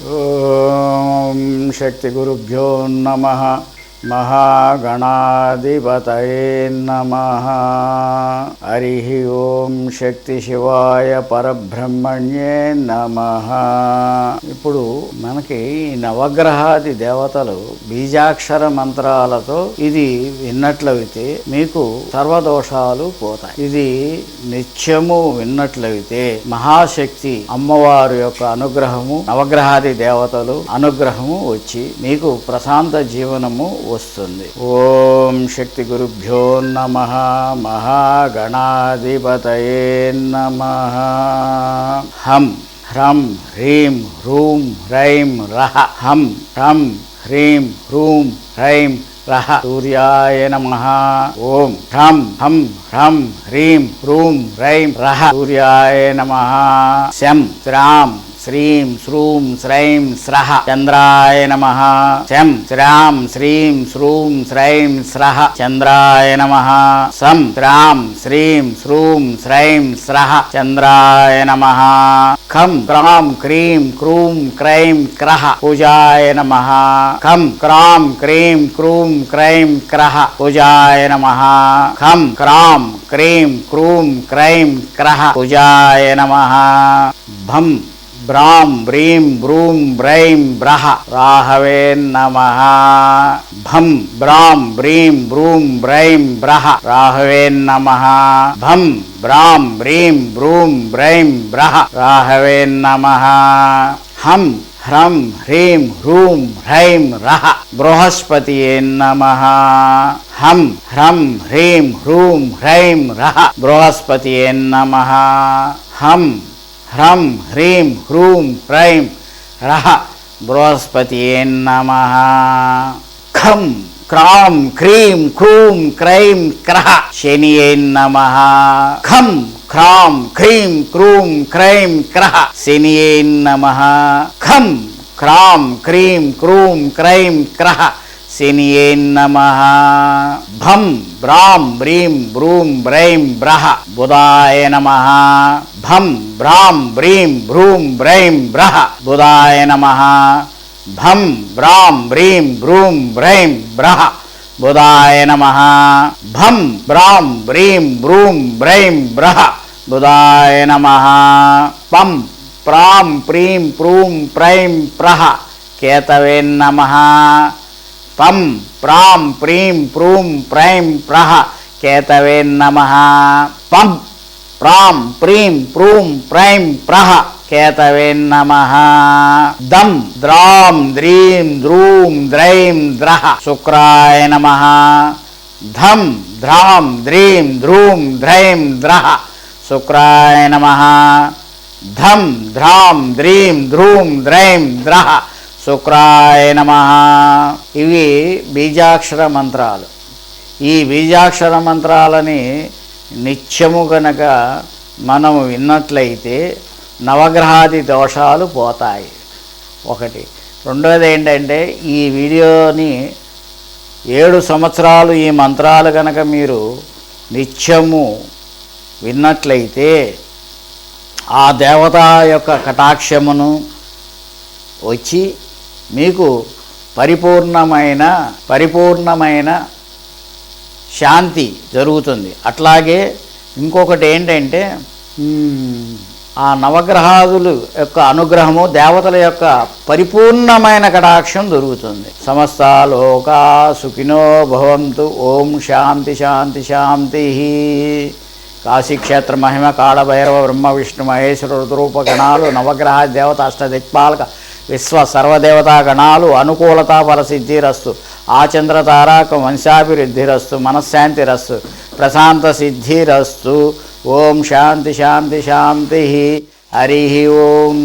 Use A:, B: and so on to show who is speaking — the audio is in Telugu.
A: ఓం శక్తి గురుభ్యో నమ మహాగణాధిపతయే నమ శక్తిశివాయ శక్తి శివాయ పరబ్రహ్మణ్యే నమ. ఇప్పుడు మనకి ఈ నవగ్రహాది దేవతలు బీజాక్షర మంత్రాలతో ఇది విన్నట్లయితే మీకు సర్వదోషాలు పోతాయి. ఇది నిత్యము విన్నట్లయితే మహాశక్తి అమ్మవారి యొక్క అనుగ్రహము నవగ్రహాది దేవతలు అనుగ్రహము వచ్చి మీకు ప్రశాంత జీవనము వస్తుంది. ఓం శక్తి గురుభ్యో నమ. మహాగణాధిపతయే నమ. హం హ్రం హ్రీం హ్రూం హ్రైం రహ. హం హ్రం హ్రీం హ్రూం హ్రైం రహ. సూర్యాయ నమ. ఓం హ్రం హం హ్రం హ్రీం హ్రూం హ్రైం రహ. సూర్యాయ నమ. శం శ్రాం శ్రీం శ్రూం శ్రైం స్రహ చంద్రాయ నమ శం శ్రాం శ్రీం శ్రూం శ్రైం స్రహ చంద్రాయ నమ సం శ్రాం శ్రీం శ్రూం శ్రైం స్రహ చంద్రాయ నమ ఖం క్రాం క్రీం క్రూం క్రైం క్రహ పూజాయ నమ ఖం క్రాం క్రీం క్రూం క్రైం క్రహ పూజాయ నమ ఖం క్రాం క్రీం క్రూం క్రైం క్రహ పూజాయ నమ భం బ్రాం బ్రీం బ్రూం బ్రైం బ్రహ రాహవే నమ. భం బ్రాం బ్రీం బ్రూం బ్రైం బ్రహ రాహవే నమ. భం బ్రాం బ్రీం బ్రూం బ్రైం బ్రహ రాహవే నమ. హం హ్రం హ్రీం హ్రూం హ్రైం రహ బృహస్పతి నమ. హం హ్రం హ్రీం హ్రూం హ్రైం రహ బృహస్పతి నమ. హం హ్రం హ్రీం హ్రూం హ్రైం రహ బృహస్పతియే నమ ఖం క్రాం క్రీం క్రూం క్రైం క్రహ శనియే నమ ఖం క్రాం క్రీం క్రూం క్రైం క్రహ శనియే నమ ఖం క్రాం క్రీం క్రూం క్రైం క్రహ శనియే నమ. భం బ్రాం బ్రీం బ్రూం బ్రైం బ్రహ బుధాయ నమ. భం బ్రాం బ్రీం బ్రూం బ్రైం బ్రహ బుధాయ నమ. భం బ్రాం బ్రీం బ్రూం బ్రైం బ్రహ బుధాయ నమ. భం బ్రాం బ్రీం బ్రూం బ్రైం బ్రహ బుధాయ నమ. పం ప్రాం ప్రీం ప్రూం ప్రైం ప్రహ కేతవే నమ. పం ప్రాం ప్రీం ప్రూం ప్రైం ప్రహ కేతవే నమ. పం ప్రాం ప్రీం ప్రూం ప్రైం ప్రహ కేతవే నమ. దం ద్రాం ద్రీం ద్రూం ద్రైం ద్రహ శుక్రాయ నమ. ధం ధ్రాం ద్రీం ధ్రూం ధ్రైం ద్రహ శుక్రాయ నమ. ధం ధ్రాం ద్రీం ధ్రూం ద్రైం ద్రహ శుక్రాయ నమ. ఇవి బీజాక్షర మంత్రాలు. ఈ బీజాక్షర మంత్రాలని నిత్యము గనక మనం విన్నట్లయితే నవగ్రహాది దోషాలు పోతాయి. ఒకటి. రెండోది ఏంటంటే ఈ వీడియోని ఏడు సంవత్సరాలు ఈ మంత్రాలు కనుక మీరు నిత్యము విన్నట్లయితే ఆ దేవత యొక్క కటాక్షమును వచ్చి మీకు పరిపూర్ణమైన పరిపూర్ణమైన శాంతి జరుగుతుంది. అట్లాగే ఇంకొకటి ఏంటంటే ఆ నవగ్రహాదులు యొక్క అనుగ్రహము దేవతల యొక్క పరిపూర్ణమైన కటాక్షం దొరుకుతుంది. సమస్త లోకా సుఖినో భవంతు. ఓం శాంతి శాంతి శాంతి. కాశీక్షేత్ర మహిమ కాళభైరవ బ్రహ్మ విష్ణు మహేశ్వర రుద్రూప గణాలు నవగ్రహ దేవత అష్టదిక్పాలక విశ్వ సర్వదేవతా గణాలు అనుకూలతా ఫలసిద్ధిరస్తు ఆచంద్ర తారాక వంశాభివృద్ధిరస్తు మనశ్శాంతిరస్తు ప్రశాంత సిద్ధిరస్తు ఓం శాంతి శాంతి శాంతి. హరి ఓం.